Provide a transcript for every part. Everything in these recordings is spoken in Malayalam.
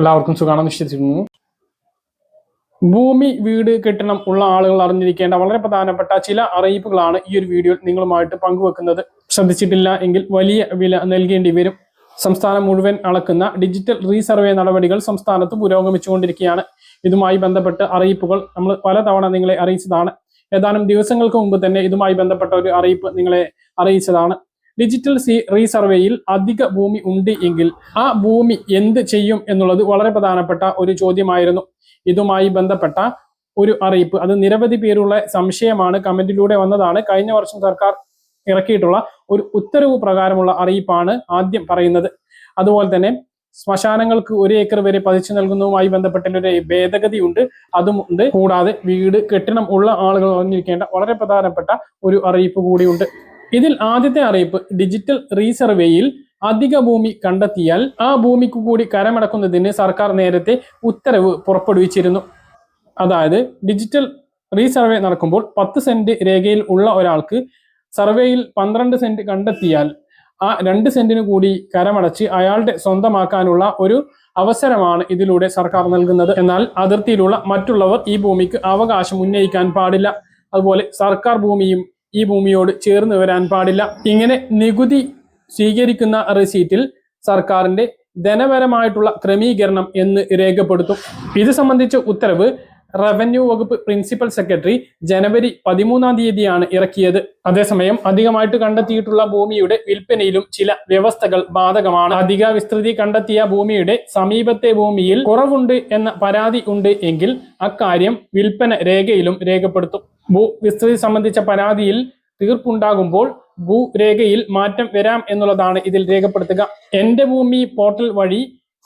എല്ലാവർക്കും സുഖമാണെന്ന് വിശ്വസിക്കുന്നു. ഭൂമി വീട് കെട്ടണം ഉള്ള ആളുകൾ അറിഞ്ഞിരിക്കേണ്ട വളരെ പ്രധാനപ്പെട്ട ചില അറിയിപ്പുകളാണ് ഈ ഒരു വീഡിയോയിൽ നിങ്ങളുമായിട്ട് പങ്കുവെക്കുന്നത്. ശ്രദ്ധിച്ചിട്ടില്ല എങ്കിൽ വലിയ വില നൽകേണ്ടി വരും. സംസ്ഥാനം മുഴുവൻ അളക്കുന്ന ഡിജിറ്റൽ റീസർവേ നടപടികൾ സംസ്ഥാനത്ത് പുരോഗമിച്ചുകൊണ്ടിരിക്കുകയാണ്. ഇതുമായി ബന്ധപ്പെട്ട് അറിയിപ്പുകൾ നമ്മൾ പലതവണ നിങ്ങളെ അറിയിച്ചതാണ്. ഏതാനും ദിവസങ്ങൾക്ക് മുമ്പ് തന്നെ ഇതുമായി ബന്ധപ്പെട്ട ഒരു അറിയിപ്പ് നിങ്ങളെ അറിയിച്ചതാണ്. ഡിജിറ്റൽ സി റീസർവേയിൽ അധിക ഭൂമി ഉണ്ട് എങ്കിൽ ആ ഭൂമി എന്ത് ചെയ്യും എന്നുള്ളത് വളരെ പ്രധാനപ്പെട്ട ഒരു ചോദ്യമായിരുന്നു. ഇതുമായി ബന്ധപ്പെട്ട ഒരു അറിയിപ്പ്. അത് നിരവധി പേരുള്ള സംശയമാണ് കമന്റിലൂടെ വന്നതാണ്. കഴിഞ്ഞ വർഷം സർക്കാർ ഇറക്കിയിട്ടുള്ള ഒരു ഉത്തരവ് പ്രകാരമുള്ള അറിയിപ്പാണ് ആദ്യം പറയുന്നത്. അതുപോലെ തന്നെ ശ്മശാനങ്ങൾക്ക് ഒരു ഏക്കർ വരെ പതിച്ചു നൽകുന്നതുമായി ബന്ധപ്പെട്ട ഒരു ഭേദഗതി ഉണ്ട്. അതും ഉണ്ട്. കൂടാതെ വീട് കെട്ടിടം ഉള്ള ആളുകൾ അറിഞ്ഞിരിക്കേണ്ട വളരെ പ്രധാനപ്പെട്ട ഒരു അറിയിപ്പ് കൂടിയുണ്ട് ഇതിൽ ആദ്യത്തെ അറിയിപ്പ് ഡിജിറ്റൽ റീസർവേയിൽ അധിക ഭൂമി കണ്ടെത്തിയാൽ ആ ഭൂമിക്ക് കൂടി കരമടക്കുന്നതിന് സർക്കാർ നേരത്തെ ഉത്തരവ് പുറപ്പെടുവിച്ചിരുന്നു. അതായത് ഡിജിറ്റൽ റീസർവേ നടക്കുമ്പോൾ പത്ത് സെന്റ് രേഖയിൽ ഉള്ള ഒരാൾക്ക് സർവേയിൽ പന്ത്രണ്ട് സെന്റ് കണ്ടെത്തിയാൽ ആ രണ്ട് സെന്റിന് കൂടി കരമടച്ച് അയാളുടെ സ്വന്തമാക്കാനുള്ള ഒരു അവസരമാണ് ഇതിലൂടെ സർക്കാർ നൽകുന്നത്. എന്നാൽ അതിർത്തിയിലുള്ള മറ്റുള്ളവർ ഈ ഭൂമിക്ക് അവകാശം ഉന്നയിക്കാൻ പാടില്ല. അതുപോലെ സർക്കാർ ഭൂമിയും ഈ ഭൂമിയോട് ചേർന്ന് വരാൻ പാടില്ല. ഇങ്ങനെ നികുതി സ്വീകരിക്കുന്ന റെസീറ്റിൽ സർക്കാരിന്റെ ധനപരമായിട്ടുള്ള ക്രമീകരണം എന്ന് രേഖപ്പെടുത്തും. ഇത് സംബന്ധിച്ച ഉത്തരവ് റവന്യൂ വകുപ്പ് പ്രിൻസിപ്പൽ സെക്രട്ടറി ജനുവരി പതിമൂന്നാം തീയതിയാണ് ഇറക്കിയത്. അതേസമയം അധികമായിട്ട് കണ്ടെത്തിയിട്ടുള്ള ഭൂമിയുടെ വിൽപ്പനയിലും ചില വ്യവസ്ഥകൾ ബാധകമാണ്. അധിക വിസ്തൃതി കണ്ടെത്തിയ ഭൂമിയുടെ സമീപത്തെ ഭൂമിയിൽ കുറവുണ്ട് എന്ന പരാതി ഉണ്ട് എങ്കിൽ അക്കാര്യം വിൽപ്പന രേഖയിലും രേഖപ്പെടുത്തും. ഭൂ വിസ്തൃതി സംബന്ധിച്ച പരാതിയിൽ തീർപ്പുണ്ടാകുമ്പോൾ ഭൂരേഖയിൽ മാറ്റം വരാം എന്നുള്ളതാണ് ഇതിൽ രേഖപ്പെടുത്തുക. എന്റെ ഭൂമി പോർട്ടൽ വഴി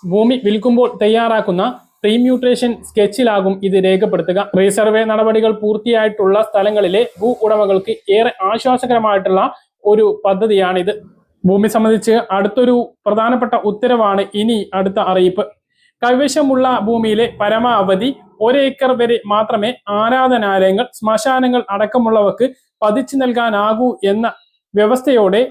ഭൂമി വിൽക്കുമ്പോൾ തയ്യാറാക്കുന്ന പ്രീമ്യൂട്രേഷൻ സ്കെച്ചിലാകും ഇത് രേഖപ്പെടുത്തുക. റീസർവേ നടപടികൾ പൂർത്തിയായിട്ടുള്ള സ്ഥലങ്ങളിലെ ഭൂ ഉടമകൾക്ക് ഏറെ ആശ്വാസകരമായിട്ടുള്ള ഒരു പദ്ധതിയാണിത്. ഭൂമി സംബന്ധിച്ച് അടുത്തൊരു പ്രധാനപ്പെട്ട ഉത്തരവാണ് ഇനി അടുത്ത അറിയിപ്പ്. കൈവശമുള്ള ഭൂമിയിലെ പരമാവധി ഒരേക്കർ വരെ മാത്രമേ ആരാധനാലയങ്ങൾ ശ്മശാനങ്ങൾ അടക്കമുള്ളവർക്ക് പതിച്ചു നൽകാനാകൂ എന്ന വ്യവസ്ഥയോടെ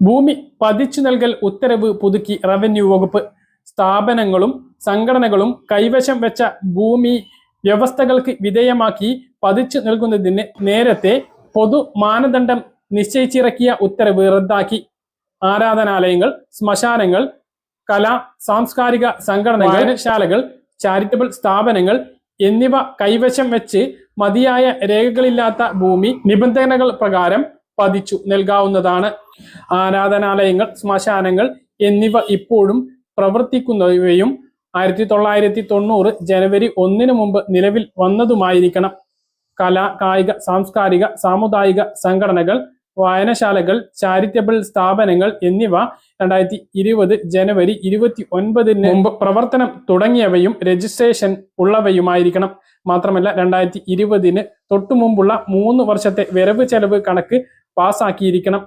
ഭൂമി പതിച്ചു നൽകൽ ഉത്തരവ് പുതുക്കി റവന്യൂ വകുപ്പ്. സ്ഥാപനങ്ങളും സംഘടനകളും കൈവശം വെച്ച ഭൂമി വ്യവസ്ഥകൾക്ക് വിധേയമാക്കി പതിച്ചു നൽകുന്നതിന് നേരത്തെ പൊതു മാനദണ്ഡം നിശ്ചയിച്ചിറക്കിയ ഉത്തരവ് റദ്ദാക്കി. ആരാധനാലയങ്ങൾ ശ്മശാനങ്ങൾ കലാ സാംസ്കാരിക സംഘടനകൾ ശാലകൾ ചാരിറ്റബിൾ സ്ഥാപനങ്ങൾ എന്നിവ കൈവശം വെച്ച് മതിയായ രേഖകളില്ലാത്ത ഭൂമി നിബന്ധനകൾ പ്രകാരം പതിച്ചു നൽകാവുന്നതാണ്. ആരാധനാലയങ്ങൾ ശ്മശാനങ്ങൾ എന്നിവ ഇപ്പോഴും പ്രവർത്തിക്കുന്നവയും ആയിരത്തി തൊള്ളായിരത്തി തൊണ്ണൂറ് ജനുവരി ഒന്നിനു മുമ്പ് നിലവിൽ വന്നതുമായിരിക്കണം. കലാ കായിക സാംസ്കാരിക സാമുദായിക സംഘടനകൾ വായനശാലകൾ ചാരിറ്റബിൾ സ്ഥാപനങ്ങൾ എന്നിവ രണ്ടായിരത്തി ഇരുപത് ജനുവരി ഇരുപത്തി ഒൻപതിന് മുമ്പ് പ്രവർത്തനം തുടങ്ങിയവയും രജിസ്ട്രേഷൻ ഉള്ളവയുമായിരിക്കണം. മാത്രമല്ല രണ്ടായിരത്തി ഇരുപതിന് തൊട്ടു മുമ്പുള്ള മൂന്ന് വർഷത്തെ വരവ് ചെലവ് കണക്ക് പാസാക്കിയിരിക്കണം.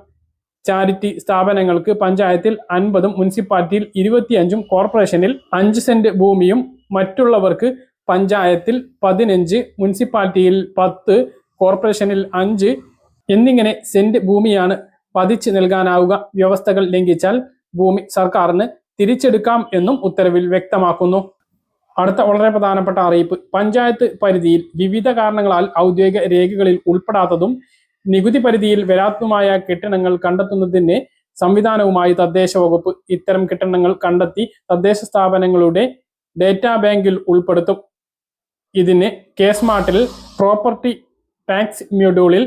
ചാരിറ്റി സ്ഥാപനങ്ങൾക്ക് പഞ്ചായത്തിൽ അൻപതും മുനിസിപ്പാലിറ്റിയിൽ ഇരുപത്തിയഞ്ചും കോർപ്പറേഷനിൽ അഞ്ച് സെന്റ് ഭൂമിയും മറ്റുള്ളവർക്ക് പഞ്ചായത്തിൽ പതിനഞ്ച് മുനിസിപ്പാലിറ്റിയിൽ പത്ത് കോർപ്പറേഷനിൽ അഞ്ച് എന്നിങ്ങനെ സെന്റ് ഭൂമിയാണ് പതിച്ച് നൽകാനാവുക. വ്യവസ്ഥകൾ ലംഘിച്ചാൽ ഭൂമി സർക്കാരിന് തിരിച്ചെടുക്കാം എന്നും ഉത്തരവിൽ വ്യക്തമാക്കുന്നു. അടുത്ത വളരെ പ്രധാനപ്പെട്ട അറിയിപ്പ്. പഞ്ചായത്ത് പരിധിയിൽ വിവിധ കാരണങ്ങളാൽ ഔദ്യോഗിക രേഖകളിൽ ഉൾപ്പെടാത്തതും നികുതി പരിധിയിൽ വരാത്തതുമായ കെട്ടിടങ്ങൾ കണ്ടെത്തുന്നതിന് സംവിധാനവുമായി തദ്ദേശ വകുപ്പ് ഇത്തരം കെട്ടിടങ്ങൾ കണ്ടെത്തി തദ്ദേശ സ്ഥാപനങ്ങളുടെ ഡേറ്റാ ബാങ്കിൽ ഉൾപ്പെടുത്തും. ഇതിന് കേസ്മാർട്ടിൽ പ്രോപ്പർട്ടി ടാക്സ് മ്യൂഡ്യൂളിൽ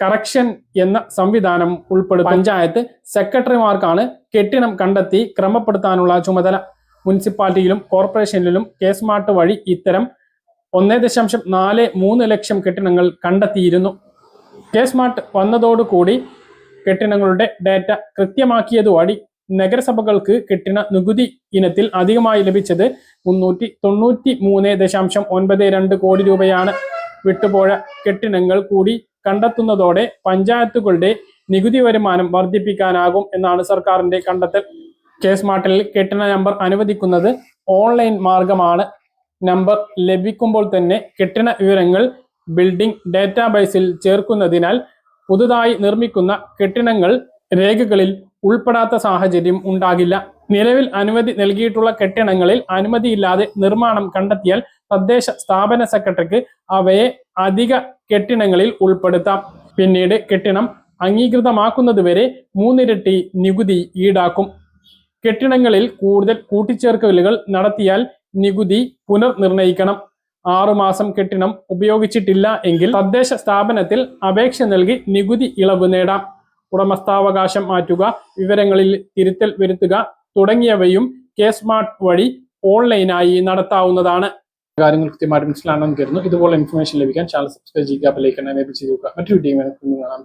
കറക്ഷൻ എന്ന സംവിധാനം ഉൾപ്പെടെ പഞ്ചായത്ത് സെക്രട്ടറിമാർക്കാണ് കെട്ടിടം കണ്ടെത്തി ക്രമപ്പെടുത്താനുള്ള ചുമതല. മുനിസിപ്പാലിറ്റിയിലും കോർപ്പറേഷനിലും കേസ്മാർട്ട് വഴി ഇത്തരം ഒന്നേ ദശാംശം നാല് മൂന്ന് ലക്ഷം കെട്ടിടങ്ങൾ കണ്ടെത്തിയിരുന്നു. കേസ്മാർട്ട് വന്നതോടുകൂടി കെട്ടിടങ്ങളുടെ ഡാറ്റ കൃത്യമാക്കിയതുവഴി നഗരസഭകൾക്ക് കെട്ടിട നികുതി ഇനത്തിൽ അധികമായി ലഭിച്ചത് മുന്നൂറ്റി തൊണ്ണൂറ്റി മൂന്ന് ദശാംശം ഒൻപത് രണ്ട് കോടി രൂപയാണ്. വിട്ടുപോയ കെട്ടിടങ്ങൾ കൂടി കണ്ടെത്തുന്നതോടെ പഞ്ചായത്തുകളുടെ നികുതി വരുമാനം വർദ്ധിപ്പിക്കാനാകും എന്നാണ് സർക്കാരിന്റെ കണ്ടെത്തൽ. കെ സ്മാർട്ടിൽ കെട്ടിട നമ്പർ അനുവദിക്കുന്നത് ഓൺലൈൻ മാർഗമാണ്. നമ്പർ ലഭിക്കുമ്പോൾ തന്നെ കെട്ടിട വിവരങ്ങൾ ബിൽഡിംഗ് ഡാറ്റാബേസിൽ ചേർക്കുന്നതിനാൽ പുതുതായി നിർമ്മിക്കുന്ന കെട്ടിടങ്ങൾ രേഖകളിൽ ഉൾപ്പെടാത്ത സാഹചര്യം ഉണ്ടാകില്ല. നിലവിൽ അനുമതി നൽകിയിട്ടുള്ള കെട്ടിടങ്ങളിൽ അനുമതിയില്ലാതെ നിർമ്മാണം കണ്ടെത്തിയാൽ തദ്ദേശ സ്ഥാപന സെക്രട്ടറിക്ക് അവയെ അധിക കെട്ടിടങ്ങളിൽ ഉൾപ്പെടുത്താം. പിന്നീട് കെട്ടിടം അംഗീകൃതമാക്കുന്നതുവരെ മൂന്നിരട്ടി നികുതി ഈടാക്കും. കെട്ടിടങ്ങളിൽ കൂടുതൽ കൂട്ടിച്ചേർക്കലുകൾ നടത്തിയാൽ നികുതി പുനർനിർണയിക്കണം ആറുമാസം കെട്ടിടം ഉപയോഗിച്ചിട്ടില്ല എങ്കിൽ തദ്ദേശ സ്ഥാപനത്തിൽ അപേക്ഷ നൽകി നികുതി ഇളവ് നേടാം. ഉടമസ്ഥാവകാശം മാറ്റുക വിവരങ്ങളിൽ തിരുത്തൽ വരുത്തുക തുടങ്ങിയവയും കെ സ്മാർട്ട് വഴി ഓൺലൈനായി നടത്താവുന്നതാണ്. കാര്യങ്ങൾ കൃത്യമായിട്ട് മനസ്സിലാണെന്ന് കരുതുന്നു. ഇതുപോലെ ഇൻഫർമേഷൻ ലഭിക്കാൻ ചാനൽ സബ്സ്ക്രൈബ് ചെയ്യുക ബെല്ലൈക്കൺ എനേബിൾ ചെയ്യുക. മറ്റൊരു വീഡിയോ കാണാം.